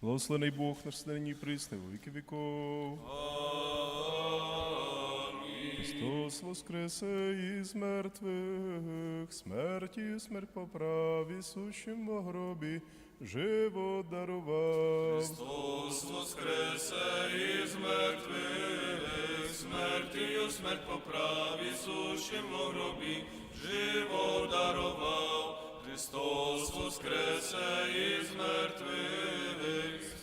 Благословений Бог наш нині і присни во віки віков. Христос воскресе із мертвих, смерті смерть поправі, сущим во гробі, живо дарував. Христос воскресе із мертвих, смертію смерть поправі, сущим во гробі, живо дарував. Христос воскресе із мертвих,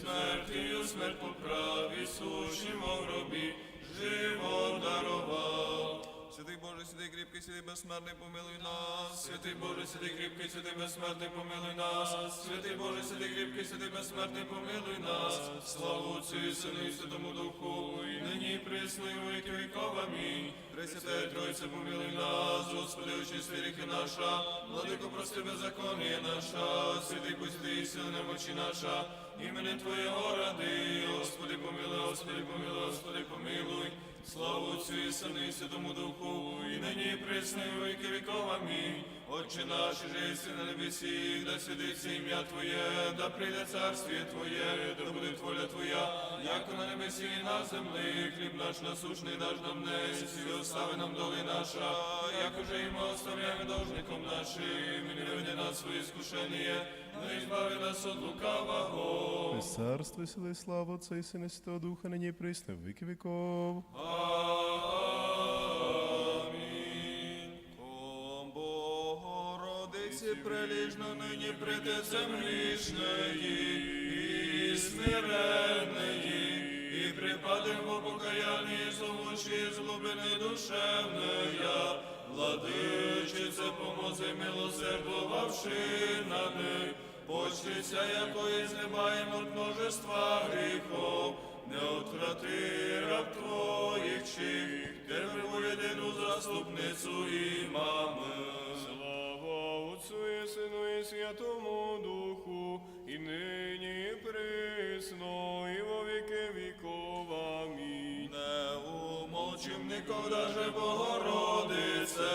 смертію смерть поправі, сущим во гробі, живо дарував. Святий Боже, святий кріпкий, святий безсмертний, помилуй нас. Святий Боже, святий кріпкий, святий безсмертний, помилуй нас. Святий Боже, святий кріпкий, святий безсмертний, помилуй нас. Славу і Сину і Святому Духу, і нині і присно, і віки віков. Амінь. Пресвятая Тройця, помилуй нас, Господи, очисти ріхи наша, владико, прости беззаконня наша, святий пусти і сили немочі наша, імени Твоєго ради, Господи, помилуй, Господи, помилуй, Господи, помилуй. Славу Отцю і Сину і Святому Духу, і нині і присно, і віки віков. Амінь. Отче наш, же на небесі, да святиться ім'я Твоє, да прийде царствіє Твоє, да буде воля Твоя, як на небесі і на землі, хліб наш насушний даж нам днес, і остави нам доли наша, як уже і ми оставляємо должником нашим, і не веди нас в свої скушення, но избави нас от лукавого. Царство сили, слава Отця і Сина Святого Духа, нині і присни віки віков. Амінь. Приліжно нині притецем грішної і смиренної, і припадем во покаянні зовучі з глибини душевної, владичице, помози милосердувавши нами, почтиться, якої знебаємо от множества гріхов, не отврати раб твоїх чих, тебе єдину заступницю і мами. Отцу і Сину і Святому Духу, і нині і присно, і во віки віков. Амінь. Не умовчим николи же Богородице,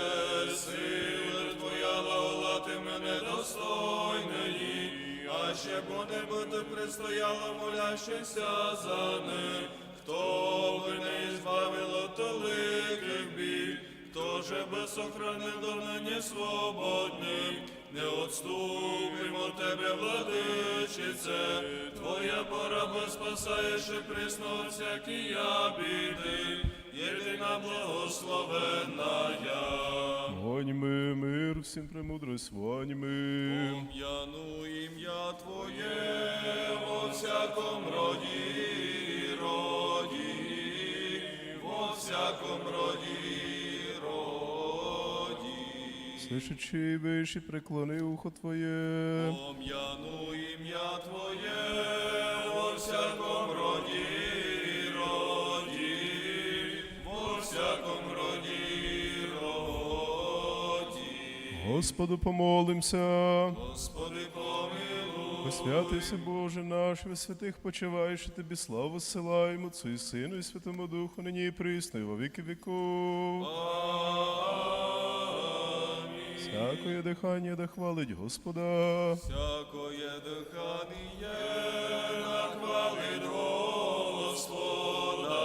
сила Твоя благолати мене достойної, а ще бо не бути предстояло молящися за них, хто би не збавило толиких біль, хто же без охрани до нині свободним, не отступимо тебе, владичице, Твоя пораба спасаєш і присно всякі я біди, єдина благословенна я. Воньми, мир, всім премудрость, воньми. Пом'яну ім'я Твоє во всяком роді, Слышачи і виші, преклони ухо Твоє. Пом'яну ім'я Твоє во всяком роді, роді, во всяком роді, роді. Господу помолимся. Господи, помилуй. Посвятися, Боже наш, ви святих почиваєш, і тобі славу силаємо, Отцу і Сину і Святому Духу, нині і присно, і во віки віков. Всякое дихання да хвалить Господа. Всякое дихання нахвалить Господа,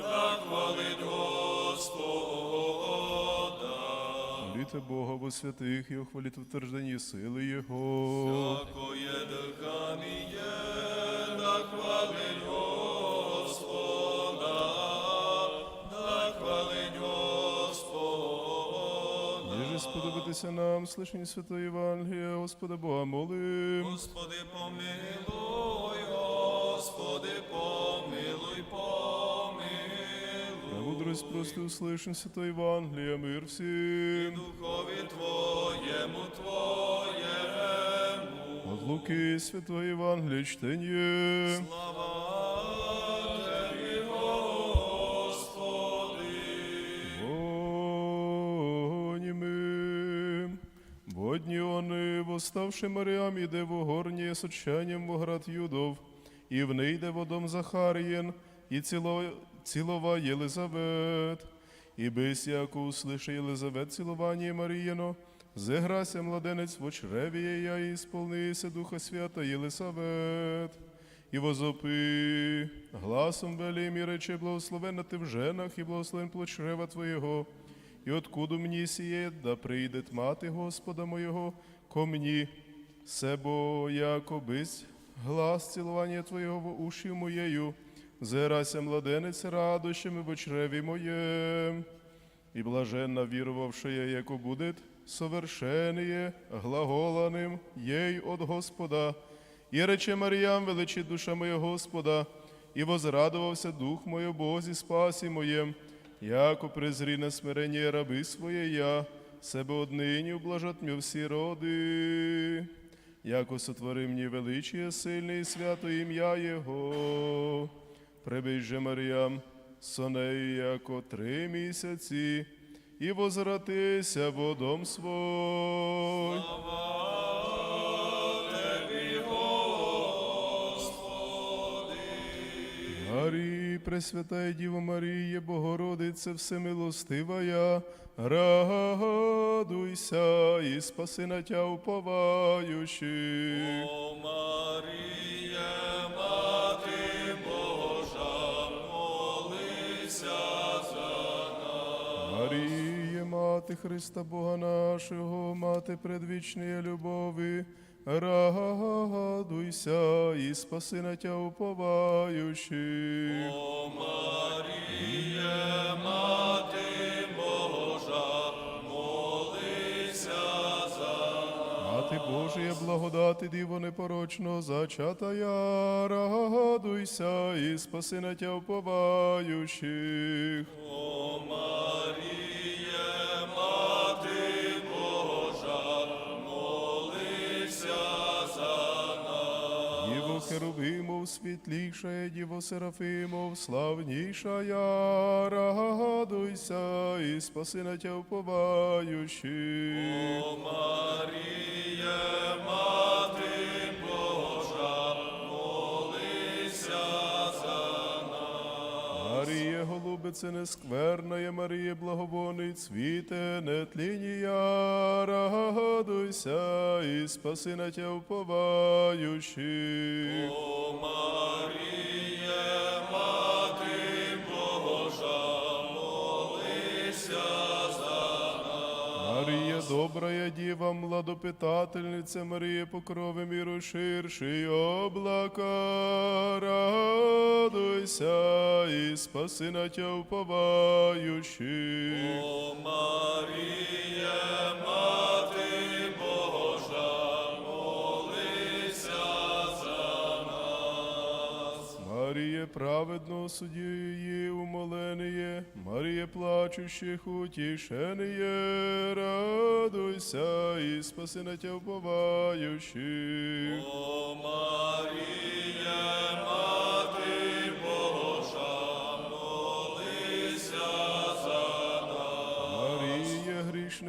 нахвалить Господа. Моліте Бога во святих і охваліть в утвержденні сили Його. Всякое дихання Сподобатися нам, слишені Святої Євангелія, Господа Бога молим. Господи, помилуй, Господи, помилуй, помилуй. Мудрость просто услышим Святої Євангелія, мир всім. Духові Твоєму, Твоєму. От Луки Святої Євангелія чтення. Слава Водні вони, восставши Маріам, іде в горні з оченням в град Юдов, і в неї йде водом Захарієн, і ціло, цілова Єлизавет. І без яку услише Єлизавет цілування Маріїно, Зіграся младенець в очреві я, і сповнися Духа Свята Єлисавет. І возопи гласом велім і рече, благословенна ти в женах, і благословен плод Твоєго. І откуду мені сіє, да прийде мати Господа моєго ко мені, себо яко бись глас цілування Твоєго в уші моєю, зерася младенець радощами в очреві моєм. І блаженна вірувавшая, яко будет совершенніє глаголаним єй от Господа. І рече Маріям, величі душа моя Господа, і возрадувався дух мой о Бозі спасі моєм, яко презрі на смирення раби своє я, себе однині ублажат мє всі роди, яко сотвори мені величіє сильне і свято ім'я Його. Прибий же Маріям, сонею, яко три місяці, і возвратися водом свой. Марії, Пресвятая Діво Маріє, Богородице, Всемилостивая, радуйся і спаси на тя уповаючи. О Маріє, Мати Божа, молися за Маріє, Мати Христа Бога нашого, Мати предвічної любові, радуйся і спаси на тя уповаючи. О Маріє, Мати Божа, молися за Мати Божия, благодати Діво непорочного зачатая, радуйся і спаси на тя уповаючих. О Маріє, Херувимов, світліша Діво Серафимов, славніша, я радуйся і спаси на тя вповаючи. О Маріє, Марія, нескверна є Марія, благовонний цвіте, нетлінія, радуйся і спаси на тя уповаючих. О Маріє, добрая діва, младопитательниця, Марія, покрови міру ширший облака, радуйся і спаси на тя вповаючи. О Маріє, Праведно судіє умоленіє, Маріє, плачущих утішеніє, радуйся і спаси на тя уповаючих. О Маріє,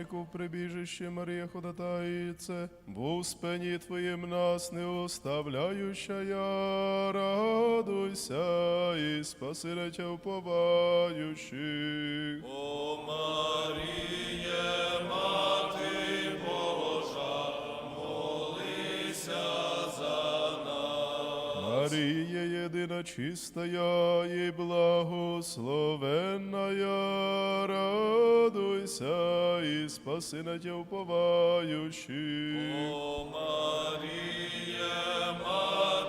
грішнику в прибіжище, Марія ходатайце, бо в спині Твоїм нас не оставляюща, я радуйся і спаси на тя. О Маріє, Єдина чистая і благословенная, радуйся і спаси на тя уповающий. О Маріє, Мати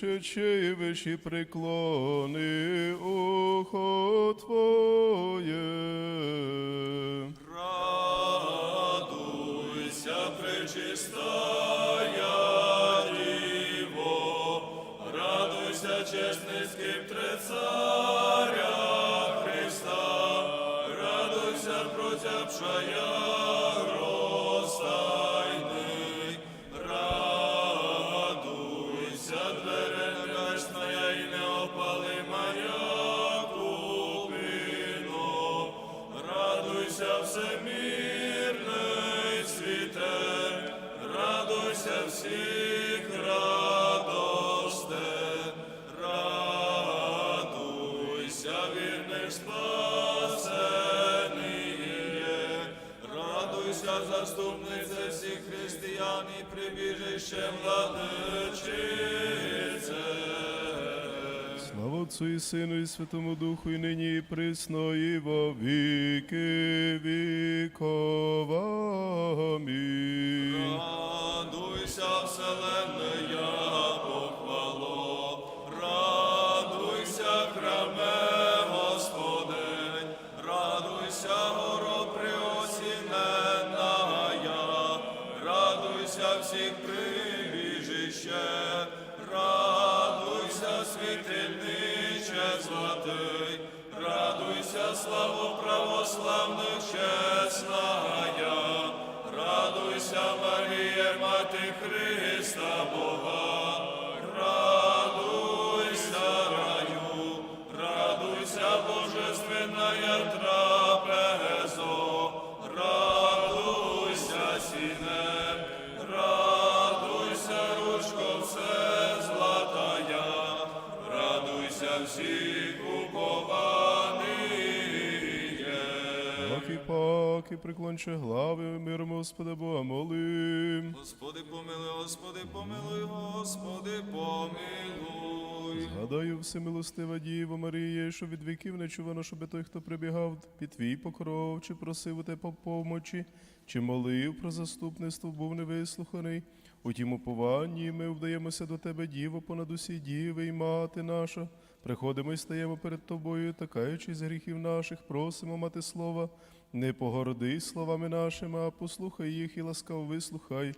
Свищече і виші приклони ухо Твоє. Радуйся, пречистая Діво, радуйся, чесницьким скиптре заступниця всіх християн і прибіжище владичице. Слава Отцу і Сину, і Святому Духу, і нині, і присно, і во віки вікова. Амінь. Христа Бога, радуйся, раю, радуйся, Божественная трапезо, радуйся, сіне, радуйся, ручко все златая, радуйся всіх упованиє. Паки, паки, приклонче глави, миром Господа Бога молим. Господи, Господи, помилуй, Господи, помилуй. Згадаю всемилостива Діво Марія, що від віків не чувано, щоби той, хто прибігав під твій покров, чи просив у тебе помочі, чи молив про заступництво, був невислуханий. У тім упованні ми вдаємося до тебе, Діво, понад усі діви і мати наша. Приходимо і стаємо перед тобою, такаючи з гріхів наших, просимо мати слова. Не погороди словами нашими, а послухай їх і ласкаво вислухай.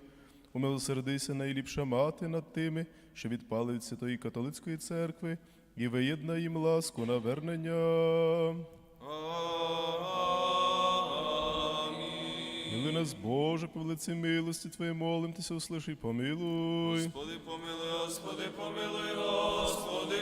Умилосердися найліпша мати над тими, що відпали від Святої католицької церкви, і виєдна їм ласку на вернення. Мили нас, Боже, по велиці милості молимтеся, услишай, помилуй. Господи, помилуй, Господи, помилуй, Господи, помилуй. І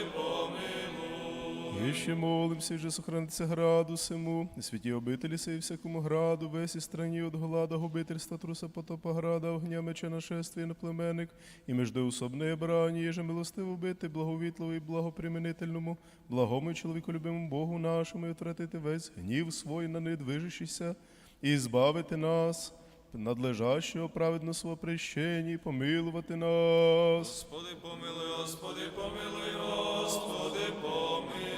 ще молимся, і же сохраниться граду сему, і святі обителі сей всякому граду, весь і страні от глада, губительства, труса, потопа града, огня, меча, нашествия, наплеменник, і междоусобне брані, єже милостиво бити, благовітливо і благоприменительному, благому і чоловіколюбимому Богу нашому, і втратити весь гнів свой на недвижищися, і збавити нас, надлежащого праведно свого прещення, і помилувати нас. Господи, помилуй, Господи, помилуй, Господи, помилуй.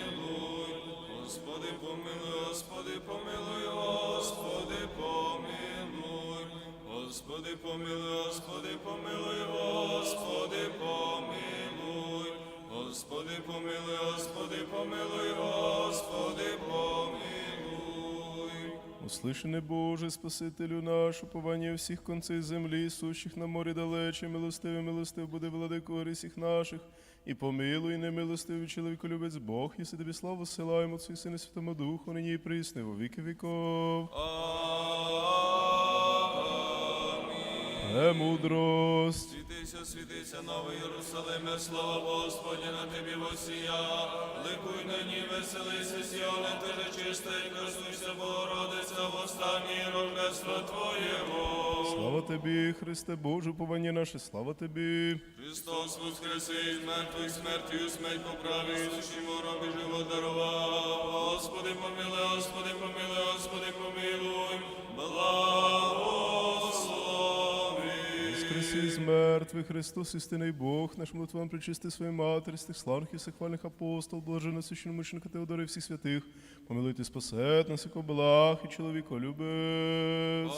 Господи, помилуй, Господи, помилуй, Господи, помилуй. Господи, помилуй, Господи, помилуй, Господи, помилуй. Господи, помилуй, Господи, помилуй, Господи, помилуй. Услышане Боже, Спасителю наш, уповання всіх концей землі, сущих на морі далече, милостиве, милостив буде владико грісіх наших, і помилуй, немилостивий чоловіку любець Бог, і тобі славу силаємо Отцю і Сину Святому Духу, нині і присни, во віки віков. Премудрость. Світися, світися, новий Єрусалиме, слава Господня на тобі восія. Ликуй нині, веселися, сіоне, ти же чиста і красуйся, Богородиця, в останній рождество Твоєго. Слава тобі, Христе Боже, уповання наше, слава тобі. Христос воскресе із мертвих смертю, смерть поправи, сушім робі живот дарував. Господи, помилуй, Господи, помилуй, Господи, помилуй, благослови. Воскреси з мертвих, Христос, істинний Бог, наш молитвам причисти своїй матері, з тих славних і всехвальних апостол, блаженно священномученика Теодора і всіх святих, помилуйте, спасет нас, яко благ і чоловіко любець.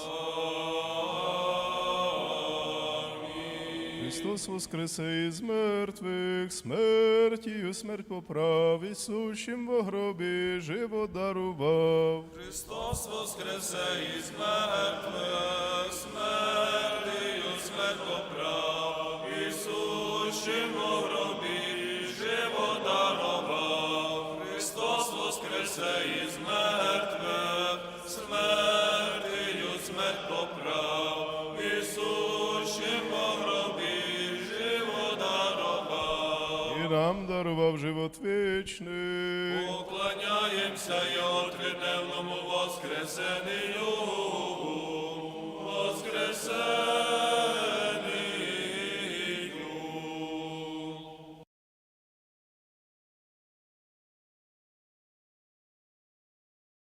Христос воскресе із мертвих, смертію смерть поправ, і сущим во гробі живо дарував. Христос воскресе із мертвих, смертію смерть поправ, Ісущим у гробі живо дарував. Христос воскресе із мертвих, дарував живот вічний. Поклоняємося Його триденному воскресенню. Воскресенню.